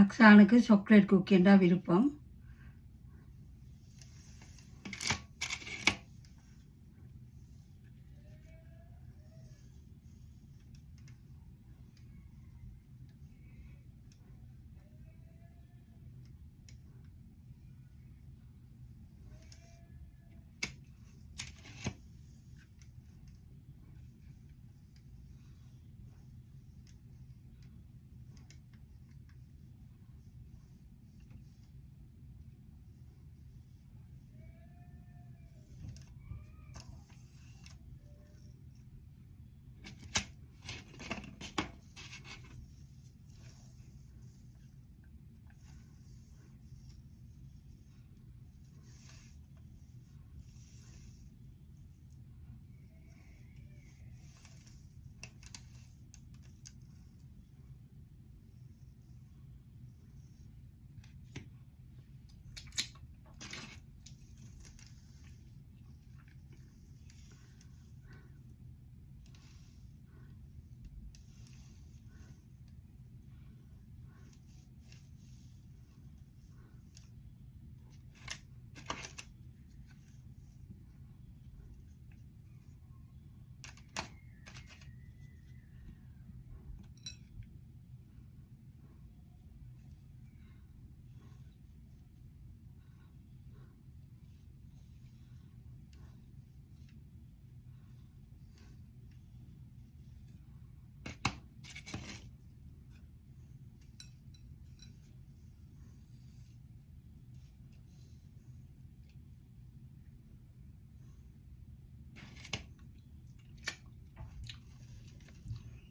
நக்ஸானுக்கு chocolate குக்கின்றா விருப்பம்.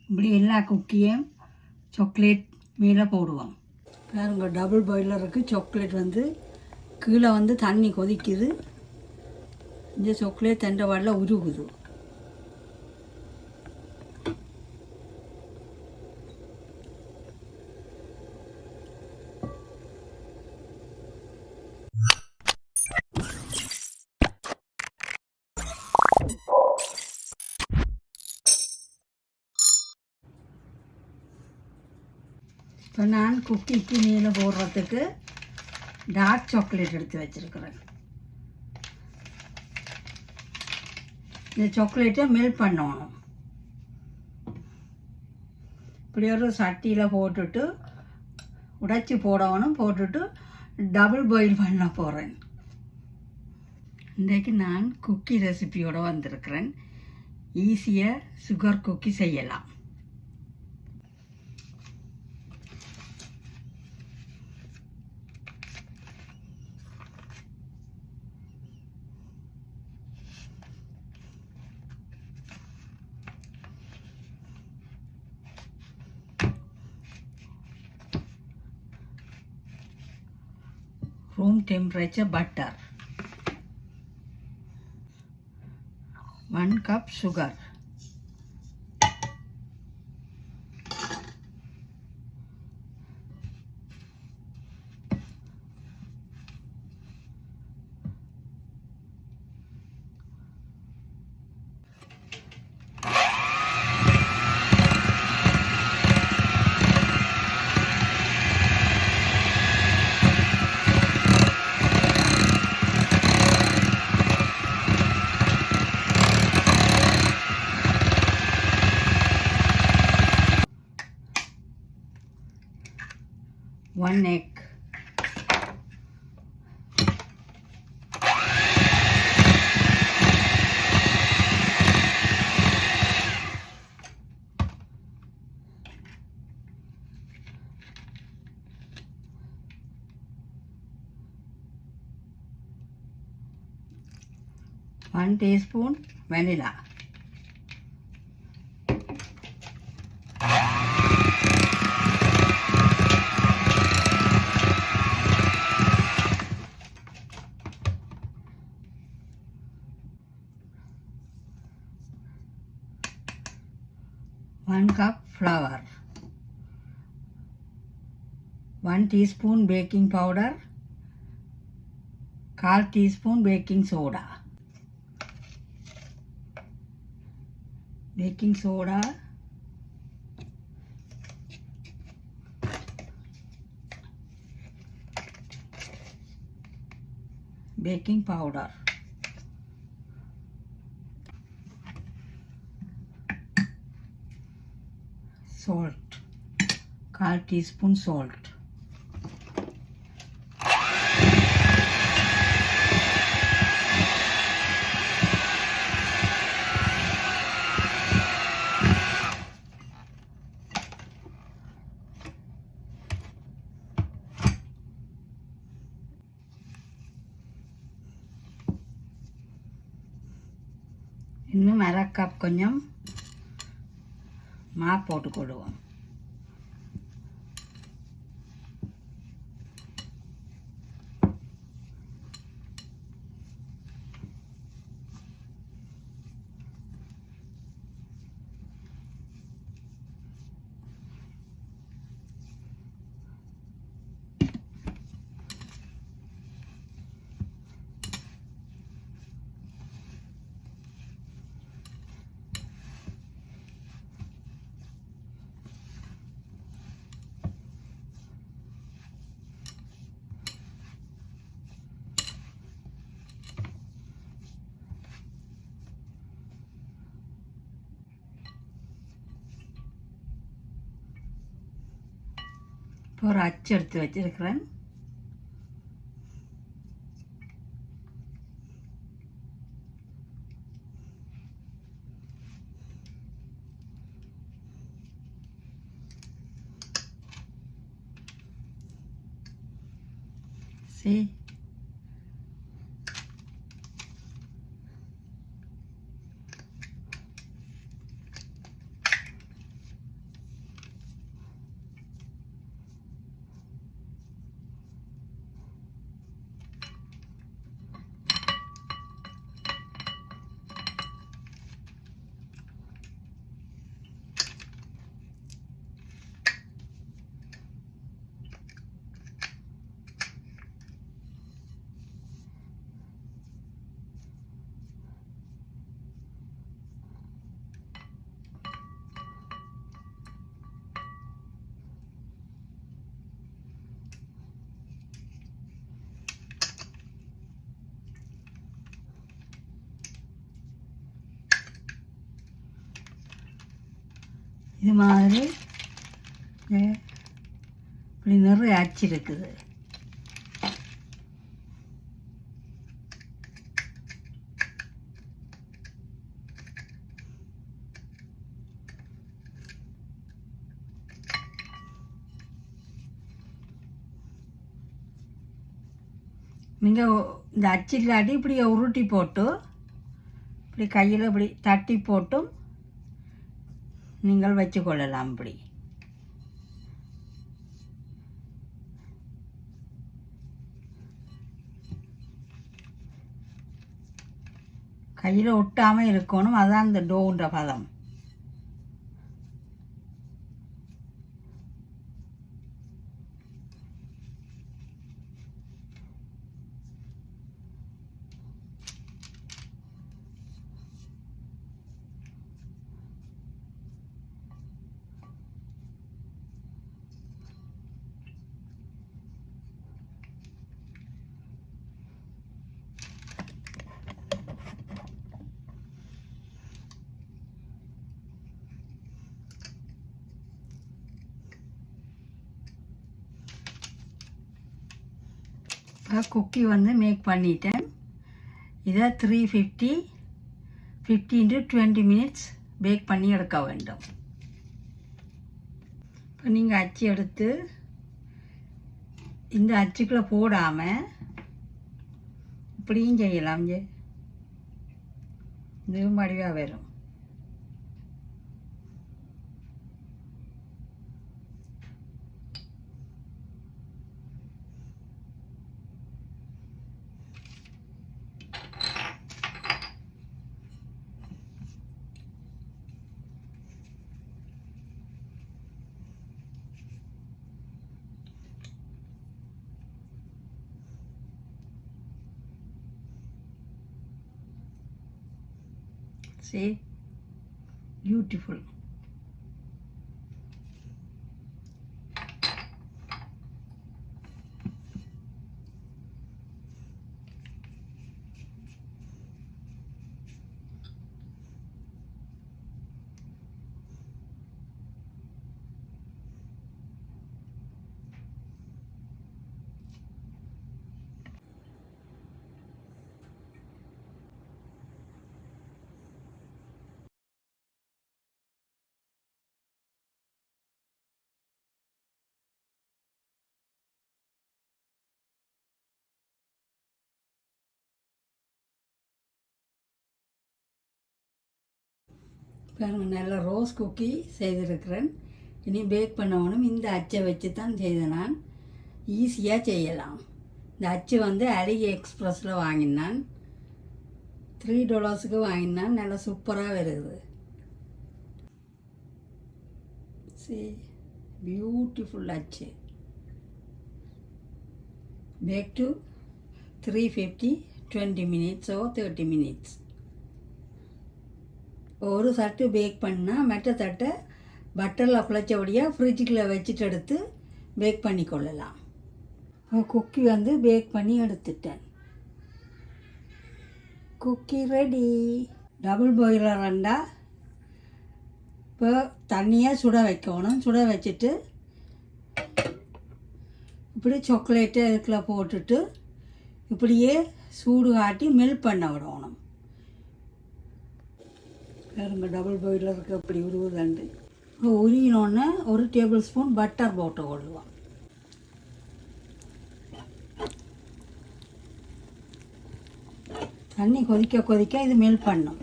இப்படி எல்லா குக்கியும் சாக்லேட் மேலே போடுவோம். பாருங்க டபுள் பாய்லருக்கு சாக்லேட் வந்து கீழே வந்து தண்ணி கொதிக்குது. இந்த சாக்லேட் தண்டவாடில் உருகுது. இப்போ நான் குக்கிக்கு மீன் போடுறதுக்கு டார்க் சாக்லேட் எடுத்து வச்சுருக்கிறேன். இந்த சாக்லேட்டை மெல்ட் பண்ணணும். இப்படி ஒரு சட்டியில் போட்டுட்டு உடைச்சி போடணும் போட்டுட்டு டபுள் பாயில் பண்ண போகிறேன் இன்றைக்கு நான் குக்கி ரெசிபியோடு வந்திருக்கிறேன். ஈஸியாக சுகர் குக்கி செய்யலாம். Room temperature butter 1 cup sugar one egg one teaspoon vanilla one cup flour one teaspoon baking powder कल teaspoon baking soda baking soda baking powder salt கால் டீஸ்பூன் சால்ட் இன்னும் அரை கப் கொஞ்சம் மா போட்டுக்கொள்வோம் இப்போ ஒரு அச்சு எடுத்து வச்சிருக்கிறேன் See? இது மாதிரி இப்படி நிறைய அச்சு இருக்குது. நீங்கள் இந்த அச்சு இல்லாட்டி இப்படி உருட்டி போட்டு இப்படி கையில் இப்படி தட்டி போட்டும் நீங்கள் வச்சுக்கொள்ளலாம் இப்படி. கையில் ஒட்டாமல் இருக்கணும். அதான் இந்த டோன்ற பதம். குக்கி வந்து மேக் பண்ணிட்டேன். இதை three fifty fifteen to twenty minutes bake பண்ணி எடுக்க வேண்டும். இப்போ நீங்கள் அச்சு எடுத்து இந்த அச்சுக்குள்ளே போடாமல் இப்படியும் செய்யலாம். இது இதுவும் வரும். See? Beautiful. பாருங்க நல்லா ரோஸ் குக்கி செய்திருக்கிறேன். இனி பேக் பண்ணவனும் இந்த அச்சை வச்சு தான் செய்தேன் நான். ஈஸியாக செய்யலாம். இந்த அச்சு வந்து அலிகி எக்ஸ்பிரஸில் வாங்கினான் த்ரீ டாலர்ஸுக்கு வாங்கினான் நல்லா சூப்பராக வருது. see பியூட்டிஃபுல் அச்சு. Bake to three fifty twenty மினிட்ஸோ thirty minutes ஒரு தட்டு பேக் பண்ணால் மற்ற தட்டை பட்டரில் குழைச்சபடியாக ஃப்ரிட்ஜுக்குள்ளே வச்சுட்டு எடுத்து பேக் பண்ணி கொள்ளலாம். குக்கி வந்து பேக் பண்ணி எடுத்துட்டேன். குக்கி ரெடி டபுள் பாயிலர் ரெண்டா இப்போ தண்ணியாக சுட வைக்கணும். சுட வச்சுட்டு இப்படி சாக்லேட்டை இதுக்குள்ள போட்டுட்டு இப்படியே சூடு காட்டி மெல்ட் பண்ண விடணும். பாருங்க டபுள் பாயிலருக்கு அப்படி உருவுதாண்டு உருகினோடனே ஒரு டேபிள் ஸ்பூன் பட்டர் போட்டு கொள்ளுவோம். தண்ணி கொதிக்க கொதிக்க இது மேல் பண்ணும்.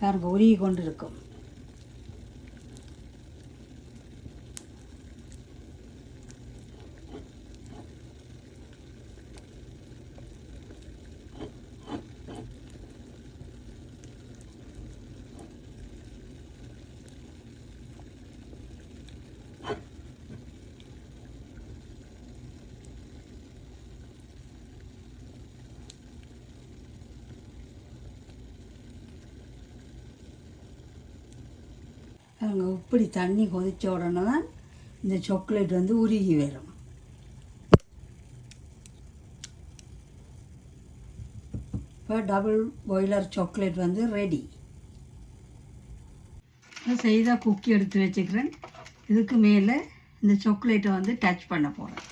பாருங்க உருகி கொண்டு இருக்கும் பாருங்க இப்படி தண்ணி கொதிச்ச உடனே தான் இந்த சாக்லேட் வந்து உருகி வரும். இப்போ டபுள் பாய்லர் சாக்லேட் வந்து ரெடி செய்தால் குக்கி எடுத்து வச்சுக்கிறேன். இதுக்கு மேலே இந்த சாக்லேட்டை வந்து டச் பண்ண போகிறேன்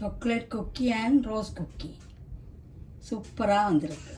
chocolate cookie and rose cookie சூப்பராக வந்திருக்கு.